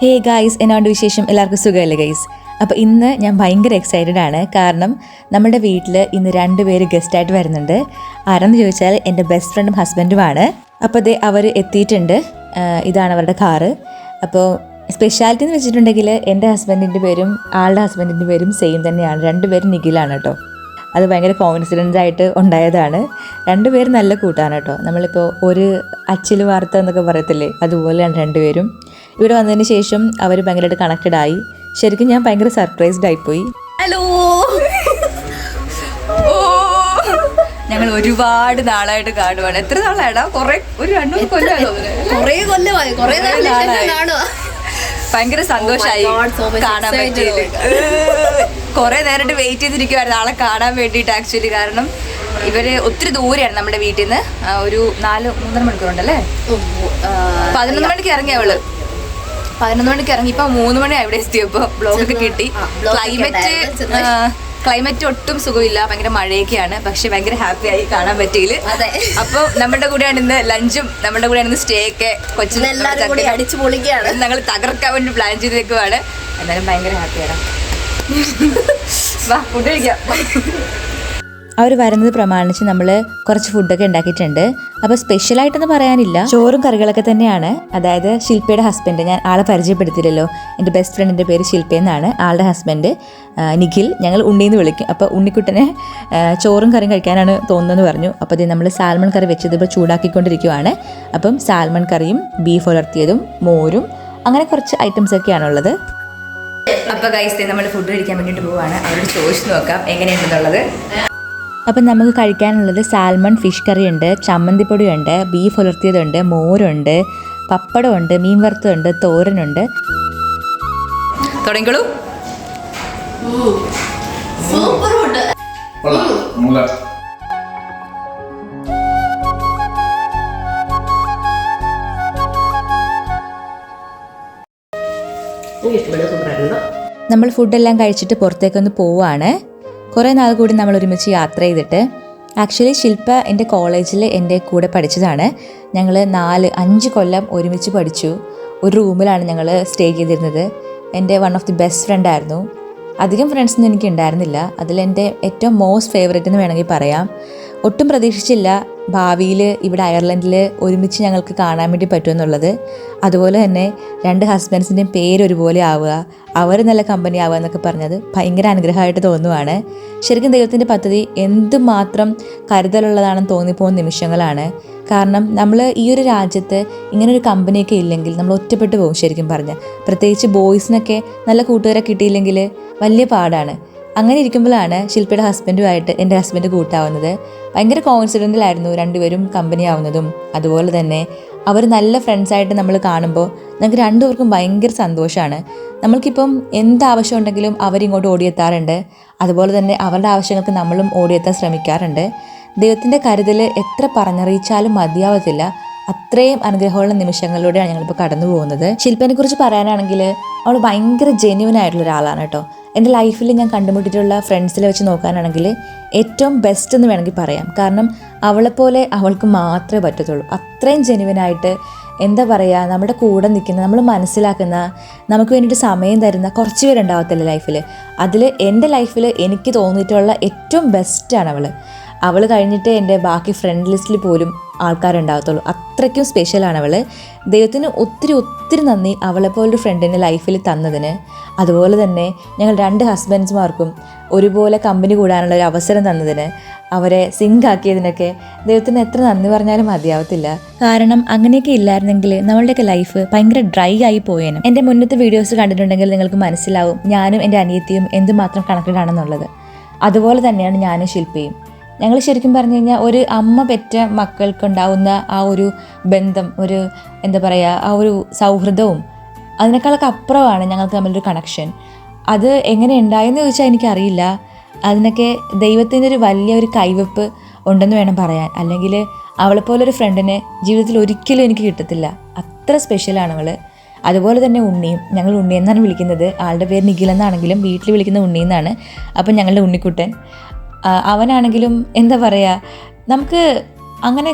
Hey guys എന്നോട് വിശേഷം? എല്ലാവർക്കും സുഖമല്ലേ ഗൈസ് അപ്പോൾ ഇന്ന് ഞാൻ ഭയങ്കര എക്സൈറ്റഡ് ആണ്. കാരണം നമ്മുടെ വീട്ടിൽ ഇന്ന് രണ്ട് പേര് ഗസ്റ്റായിട്ട് വരുന്നുണ്ട്. ആരെന്ന് ചോദിച്ചാൽ എന്റെ ബെസ്റ്റ് ഫ്രണ്ടും ഹസ്ബൻഡുമാണ് അപ്പോൾ ദേ അവർ എത്തിയിട്ടുണ്ട്. ഇതാണ് അവരുടെ കാറ് അപ്പോൾ സ്പെഷ്യാലിറ്റി എന്ന് വെച്ചിട്ടുണ്ടെങ്കിൽ എന്റെ ഹസ്ബൻഡിന്റെ പേരും ആളുടെ ഹസ്ബൻഡിന്റെ പേരും സെയിം തന്നെയാണ്. രണ്ടുപേരും നിഖിലാണ് കേട്ടോ. അത് ഭയങ്കര കോൺഫിഡൻസ് ആയിട്ട് ഉണ്ടായതാണ്. രണ്ടുപേരും നല്ല കൂട്ടാണ് കേട്ടോ. നമ്മളിപ്പോൾ ഒരു അച്ചിൽ വാർത്ത എന്നൊക്കെ പറയത്തില്ലേ? അതുപോലെയാണ് രണ്ടുപേരും ഇവിടെ വന്നതിന് ശേഷം അവർ ഭയങ്കരമായിട്ട് കണക്റ്റഡ് ആയി. ശരിക്കും ഞാൻ ഭയങ്കര സർപ്രൈസ്ഡ് ആയിപ്പോയി ഹലോ ഞങ്ങൾ ഒരുപാട് നാളായിട്ട് കാണുവാണ്. എത്ര നാളായിടാ? കൊറേ ഒരു രണ്ടു കൊല്ലം കൊറേ കൊല്ലമായി. കൊറേ നാളായി. ഭയങ്കര സന്തോഷമായി Oh much കാണാൻ. പറ്റിയത് കുറെ നേരിട്ട് വെയിറ്റ് ചെയ്തിരിക്കുവായിരുന്നു. ആളെ കാണാൻ വേണ്ടിയിട്ട് ആക്ച്വലി കാരണം ഇവർ ഒത്തിരി ദൂരെയാണ് നമ്മുടെ വീട്ടിൽ നിന്ന് ഒരു നാല് മൂന്നര മണിക്കൂറുണ്ടല്ലേ? പതിനൊന്ന് മണിക്ക് ഇറങ്ങി അവൾ. പതിനൊന്ന് മണിക്ക് ഇറങ്ങി. ഇപ്പൊ മൂന്ന് മണി അവിടെ എത്തിയപ്പോ. ബ്ലോഗ് ഒക്കെ കിട്ടി. ക്ലൈമറ്റ്. ക്ലൈമറ്റ് ഒട്ടും സുഖമില്ല. ഭയങ്കര മഴയൊക്കെയാണ്. പക്ഷെ ഭയങ്കര ഹാപ്പി ആയി കാണാൻ പറ്റിയില്ല. അതെ. അപ്പൊ നമ്മുടെ കൂടെയാണ് ഇന്ന് ലഞ്ചും നമ്മുടെ കൂടെയാണ് ഇന്ന് സ്റ്റേ ഒക്കെ കൊച്ചു അടിച്ചു പൊളിക്കുകയാണ്. ഞങ്ങൾ തകർക്കാൻ വേണ്ടി പ്ലാൻ ചെയ്തേക്കുവാണ്. എന്നാലും ഭയങ്കര ഹാപ്പിയാണ് വാ ഫുഡ് കഴിക്കാം. അവർ വരുന്നത് പ്രമാണിച്ച് നമ്മൾ കുറച്ച് ഫുഡൊക്കെ ഉണ്ടാക്കിയിട്ടുണ്ട്. അപ്പോൾ സ്പെഷ്യലായിട്ടൊന്നും പറയാനില്ല. ചോറും കറികളൊക്കെ തന്നെയാണ്. അതായത് ശില്പയുടെ ഹസ്ബൻഡ് ഞാൻ ആളെ പരിചയപ്പെടുത്തില്ലല്ലോ എന്റെ ബെസ്റ്റ് ഫ്രണ്ടിന്റെ പേര് ശില്പ എന്നാണ് ആളുടെ ഹസ്ബൻഡ് നിഖിൽ. ഞങ്ങൾ ഉണ്ണിന്ന് വിളിക്കും. അപ്പോൾ ഉണ്ണിക്കുട്ടനെ ചോറും കറിയും കഴിക്കാനാണ് തോന്നുന്നതെന്ന് പറഞ്ഞു. അപ്പോൾ ഇത് നമ്മൾ സാൽമൺ കറി വെച്ചത് ഇപ്പോൾ ചൂടാക്കിക്കൊണ്ടിരിക്കുവാണ്. അപ്പം സാൽമൺ കറിയും ബീഫ് ഉലർത്തിയതും മോരും അങ്ങനെ കുറച്ച് ഐറ്റംസ് ഒക്കെയാണുള്ളത്. അപ്പൊ ഗൈസ് നമ്മൾ ഫുഡ് കഴിക്കാൻ വേണ്ടിട്ട് പോവാണ്. അവരോട് ചോദിച്ചു നോക്കാം. എങ്ങനെയുണ്ടെന്നുള്ളത്. അപ്പം നമുക്ക് കഴിക്കാനുള്ളത് സാൽമൺ ഫിഷ് കറി ഉണ്ട് ചമ്മന്തിപ്പൊടിയുണ്ട് ബീഫ് ഉലർത്തിയതുണ്ട് മോരുണ്ട് പപ്പടമുണ്ട് മീൻ വറുത്തതുണ്ട് തോരനുണ്ട്. തുടങ്ങിക്കോളൂ. നമ്മൾ ഫുഡെല്ലാം കഴിച്ചിട്ട് പുറത്തേക്കൊന്ന് പോവാണ്. കുറേ നാൾ കൂടി നമ്മൾ ഒരുമിച്ച് യാത്ര ചെയ്തിട്ട് ആക്ച്വലി ശില്പ എന്റെ കോളേജിൽ എന്റെ കൂടെ പഠിച്ചതാണ്. ഞങ്ങൾ നാല് അഞ്ച് കൊല്ലം ഒരുമിച്ച് പഠിച്ചു. ഒരു റൂമിലാണ് ഞങ്ങൾ സ്റ്റേ ചെയ്തിരുന്നത്. എന്റെ വൺ ഓഫ് ദി ബെസ്റ്റ് ഫ്രണ്ടായിരുന്നു അധികം ഫ്രണ്ട്സൊന്നും എനിക്ക് ഉണ്ടായിരുന്നില്ല അതിലെന്റെ ഏറ്റവും മോസ്റ്റ് ഫേവറേറ്റ് എന്ന് വേണമെങ്കിൽ പറയാം. ഒട്ടും പ്രതീക്ഷിച്ചില്ല ഭാവിയിൽ ഇവിടെ അയർലൻഡിൽ ഒരുമിച്ച് ഞങ്ങൾക്ക് കാണാൻ വേണ്ടി പറ്റുമെന്നുള്ളത് അതുപോലെ തന്നെ രണ്ട് ഹസ്ബൻഡ്സിന്റെയും പേര് ഒരുപോലെ ആവുക അവർ നല്ല കമ്പനി ആവുക എന്നൊക്കെ പറഞ്ഞത് ഭയങ്കര അനുഗ്രഹമായിട്ട് തോന്നുവാണ്. ശരിക്കും ദൈവത്തിന്റെ പദ്ധതി എന്തുമാത്രം കരുതലുള്ളതാണെന്ന് തോന്നിപ്പോകുന്ന നിമിഷങ്ങളാണ്. കാരണം നമ്മൾ ഈ ഒരു രാജ്യത്ത് ഇങ്ങനൊരു കമ്പനിയൊക്കെ ഇല്ലെങ്കിൽ നമ്മൾ ഒറ്റപ്പെട്ടു പോകും ശരിക്കും പറഞ്ഞാൽ. പ്രത്യേകിച്ച് ബോയ്സിനൊക്കെ നല്ല കൂട്ടുകാരെ കിട്ടിയില്ലെങ്കിൽ വലിയ പാടാണ്. അങ്ങനെ ഇരിക്കുമ്പോഴാണ് ശില്പയുടെ ഹസ്ബൻഡുമായിട്ട് എന്റെ ഹസ്ബൻഡ് കൂട്ടാവുന്നത്. ഭയങ്കര കോൺഫിഡന്റിലായിരുന്നു രണ്ടുപേരും കമ്പനി ആവുന്നതും. അതുപോലെ തന്നെ അവർ നല്ല ഫ്രണ്ട്സായിട്ട് നമ്മൾ കാണുമ്പോൾ നമുക്ക് രണ്ടുപേർക്കും ഭയങ്കര സന്തോഷമാണ്. നമ്മൾക്കിപ്പം എന്ത് ആവശ്യം ഉണ്ടെങ്കിലും അവരിങ്ങോട്ട് ഓടിയെത്താറുണ്ട്. അതുപോലെ തന്നെ അവരുടെ ആവശ്യങ്ങൾക്ക് നമ്മളും ഓടിയെത്താൻ ശ്രമിക്കാറുണ്ട്. ദൈവത്തിന്റെ കരുതൽ എത്ര പറഞ്ഞറിയിച്ചാലും മതിയാവത്തില്ല. അത്രയും അനുഗ്രഹമുള്ള നിമിഷങ്ങളിലൂടെയാണ് ഞങ്ങളിപ്പോൾ കടന്നു പോകുന്നത് ശില്പനെക്കുറിച്ച് പറയാനാണെങ്കിൽ അവൾ ഭയങ്കര ജെന്യൂൻ ആയിട്ടുള്ള ഒരാളാണ് കേട്ടോ. എന്റെ ലൈഫിൽ ഞാൻ കണ്ടുമുട്ടിയിട്ടുള്ള ഫ്രണ്ട്സിലെ വെച്ച് നോക്കാനാണെങ്കിൽ ഏറ്റവും ബെസ്റ്റ് എന്ന് വേണമെങ്കിൽ പറയാം. കാരണം അവളെപ്പോലെ അവൾക്ക് മാത്രമേ പറ്റത്തുള്ളൂ. അത്രയും ജെന്യുവനായിട്ട് എന്താ പറയുക നമ്മുടെ കൂടെ നിൽക്കുന്ന നമ്മൾ മനസ്സിലാക്കുന്ന നമുക്ക് വേണ്ടിയിട്ട് സമയം തരുന്ന കുറച്ച് പേരുണ്ടാവത്തില്ല ലൈഫിൽ അതിൽ എന്റെ ലൈഫിൽ എനിക്ക് തോന്നിയിട്ടുള്ള ഏറ്റവും ബെസ്റ്റാണ് അവൾ അവൾ കഴിഞ്ഞിട്ട് എന്റെ ബാക്കി ഫ്രണ്ട് ലിസ്റ്റിൽ പോലും ആൾക്കാരുണ്ടാകത്തുള്ളൂ. അത്രയ്ക്കും സ്പെഷ്യലാണ് അവൾ ദൈവത്തിന് ഒത്തിരി ഒത്തിരി നന്ദി അവളെ അവളെപ്പോലൊരു ഫ്രണ്ടിനെ ലൈഫിൽ തന്നതിന്. അതുപോലെ തന്നെ ഞങ്ങൾ രണ്ട് ഹസ്ബൻഡ്സ്മാർക്കും ഒരുപോലെ കമ്പനി കൂടാനുള്ള ഒരു അവസരം തന്നതിന് അവരെ സിങ്ക് ആക്കിയതിനൊക്കെ ദൈവത്തിന് എത്ര നന്ദി പറഞ്ഞാലും മതിയാവത്തില്ല. കാരണം അങ്ങനെയൊക്കെ ഇല്ലായിരുന്നെങ്കിൽ നമ്മളുടെയൊക്കെ ലൈഫ് ഭയങ്കര ഡ്രൈ ആയി പോയേനും. എന്റെ മുന്നത്തെ വീഡിയോസ് കണ്ടിട്ടുണ്ടെങ്കിൽ നിങ്ങൾക്ക് മനസ്സിലാവും ഞാനും എന്റെ അനിയത്തിയും എന്തുമാത്രം കണക്റ്റഡ് ആണെന്നുള്ളത് അതുപോലെ തന്നെയാണ് ഞാനും ശില്പയും. ഞങ്ങൾ ശരിക്കും പറഞ്ഞു കഴിഞ്ഞാൽ ഒരു അമ്മ പെറ്റ മക്കൾക്കുണ്ടാവുന്ന ആ ഒരു ബന്ധം ഒരു എന്താ പറയുക ആ ഒരു സൗഹൃദവും അതിനേക്കാളൊക്കെ അപ്പുറമാണ് ഞങ്ങൾക്ക് തമ്മിലൊരു കണക്ഷൻ അത് എങ്ങനെ ഉണ്ടായെന്ന് ചോദിച്ചാൽ എനിക്കറിയില്ല. അതിനൊക്കെ ദൈവത്തിന്റെ ഒരു വലിയ ഒരു കൈവെപ്പ് ഉണ്ടെന്ന് വേണം പറയാൻ. അല്ലെങ്കിൽ അവളെപ്പോലൊരു ഫ്രണ്ടിനെ ജീവിതത്തിൽ ഒരിക്കലും എനിക്ക് കിട്ടത്തില്ല. അത്ര സ്പെഷ്യലാണ് അവൾ അതുപോലെ തന്നെ ഉണ്ണിയും. ഞങ്ങൾ ഉണ്ണി എന്നാണ് വിളിക്കുന്നത്. ആളുടെ പേര് നിഖിൽ എന്നാണെങ്കിലും വീട്ടിൽ വിളിക്കുന്ന ഉണ്ണി എന്നാണ്. അപ്പം ഞങ്ങളുടെ ഉണ്ണിക്കുട്ടൻ. അവനാണെങ്കിലും എന്താ പറയുക നമുക്ക് അങ്ങനെ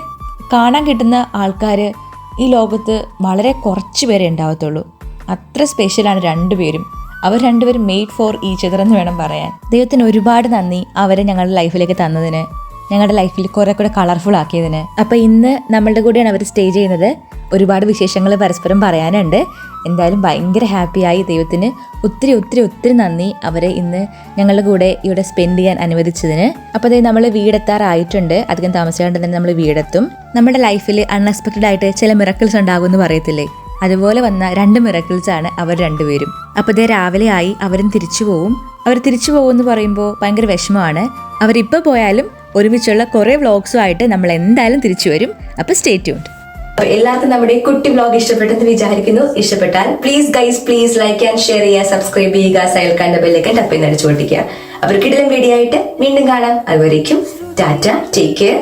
കാണാൻ കിട്ടുന്ന ആൾക്കാർ ഈ ലോകത്ത് വളരെ കുറച്ച് പേരെ ഉണ്ടാവത്തുള്ളൂ. അത്ര സ്പെഷ്യലാണ് രണ്ടുപേരും അവർ രണ്ടുപേരും മെയ്ഡ് ഫോർ അതർ എന്ന് വേണം പറയാൻ. ദൈവത്തിന് ഒരുപാട് നന്ദി അവരെ ഞങ്ങളുടെ ലൈഫിലേക്ക് തന്നതിന് ഞങ്ങളുടെ ലൈഫിൽ കുറേ കൂടെ കളർഫുൾ ആക്കിയതിന്. അപ്പോൾ ഇന്ന് നമ്മളുടെ കൂടെയാണ് അവർ സ്റ്റേ ചെയ്യുന്നത്. ഒരുപാട് വിശേഷങ്ങൾ പരസ്പരം പറയാനുണ്ട്. എന്തായാലും ഭയങ്കര ഹാപ്പിയായി. ദൈവത്തിന് ഒത്തിരി ഒത്തിരി ഒത്തിരി നന്ദി അവരെ ഇന്ന് ഞങ്ങളുടെ കൂടെ ഇവിടെ സ്പെൻഡ് ചെയ്യാൻ അനുവദിച്ചതിന്. അപ്പോൾ അതായത് നമ്മൾ വീടെത്താറായിട്ടുണ്ട്. അധികം താമസിക്കാണ്ട് തന്നെ നമ്മൾ വീടെത്തും. നമ്മുടെ ലൈഫിൽ അൺഎക്സ്പെക്റ്റഡ് ആയിട്ട് ചില മിറക്കിൾസ് ഉണ്ടാകുമെന്ന് പറയത്തില്ലേ? അതുപോലെ വന്ന രണ്ട് മിറക്കിൾസാണ് അവർ രണ്ടുപേരും. അപ്പോൾ ഇതേ രാവിലെ ആയി അവരും തിരിച്ചു പോവും. അവർ തിരിച്ചു പോകും എന്ന് പറയുമ്പോൾ ഭയങ്കര വിഷമമാണ്. അവരിപ്പോൾ പോയാലും ഒരുമിച്ചുള്ള കുറേ വ്ളോഗ്സുമായിട്ട് നമ്മൾ എന്തായാലും തിരിച്ചു വരും. അപ്പോൾ സ്റ്റേ അപ്പൊ എല്ലാവർക്കും നമ്മുടെ കുട്ടി ബ്ലോഗ് ഇഷ്ടപ്പെട്ടെന്ന് വിചാരിക്കുന്നു. ഇഷ്ടപ്പെട്ടാൽ please guys please like and share ചെയ്യുക. സബ്സ്ക്രൈബ് ചെയ്യുക. സൈൽക്കാന്റെ ബെല്ലൊക്കെ ടപ്പിൽ അടിച്ചു പൊട്ടിക്കുക അവർക്കിടലും വീഡിയോ ആയിട്ട് വീണ്ടും കാണാം. അതുവരേക്കും Tata take care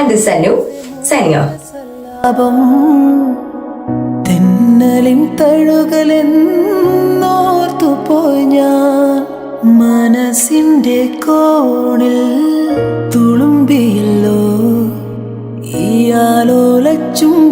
and Sanu signing തെന്നലിൻ തഴുകലെന്നോർത്തു പോയി ഞാൻ. മനസ്സിന്റെ കോണിൽ de um